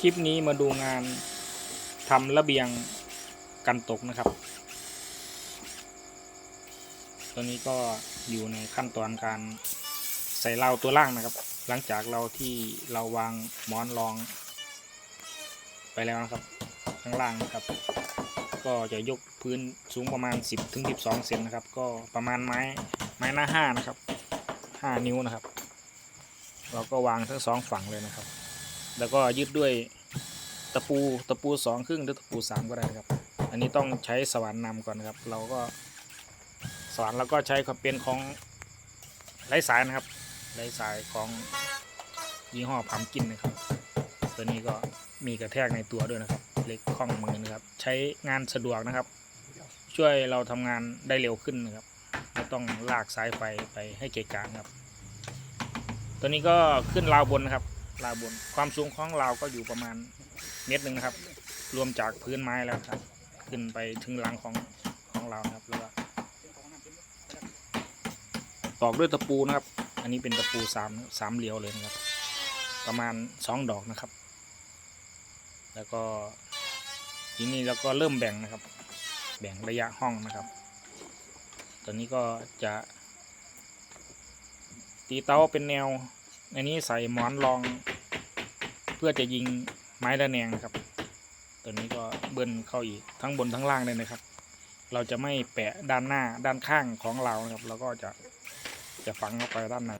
คลิปนี้มาดูงานทำระเบียงกันตกนะครับ ตอนนี้ก็อยู่ในขั้นตอนการใส่เหลาตัวล่างนะครับ หลังจากเราที่เราวางหมอนรอง ไปแล้วนะครับ ข้างล่างนะครับ ก็จะยกพื้นสูงประมาณ 10ถึง12เซนนะครับ ก็ประมาณไม้ไม้หน้าห้านะครับ 5 นิ้วนะครับ เราก็วางทั้งสองฝั่งเลยนะครับ แล้วก็ยึดด้วยตะปูตะปูสองครึ่งหรือตะปูสามก็ได้นะครับ อันนี้ต้องใช้สว่านนำก่อนครับ เราก็สว่านเราก็ใช้ความเป็นของไร้สายนะครับไร้สายของยี่ห้อพัมกินนะครับ ตัวนี้ก็มีกระแทกในตัวด้วยนะครับ เล็กคล่องมือนะครับ ใช้งานสะดวกนะครับ ช่วยเราทำงานได้เร็วขึ้นนะครับไม่ต้องลากสายไฟไปให้เกะกะครับ ตัวนี้ก็ขึ้นราวบนนะครับ ราวบน ความสูงของราวก็อยู่ประมาณเมตรหนึ่งนะครับ รวมจากพื้นไม้แล้วครับ ขึ้นไปถึงหลังของของเรานะครับแล้วก็ตอกด้วยตะปูนะครับ อันนี้เป็นตะปูสามสามเหลียวเลยนะครับ ประมาณสองดอกนะครับ แล้วก็ทีนี้เราก็เริ่มแบ่งนะครับ แบ่งระยะห้องนะครับ ตอนนี้ก็จะตีเตาเป็นแนว อันนี้ใส่หมอนรอง เพื่อจะยิงไม้ระแนงครับ ตัวนี้ก็เบิ้ลเข้าอีกทั้งบนทั้งล่างเลยนะครับ เราจะไม่แปะด้านหน้าด้านข้างของเรานะครับ เราก็จะจะฝังเข้าไปด้านใน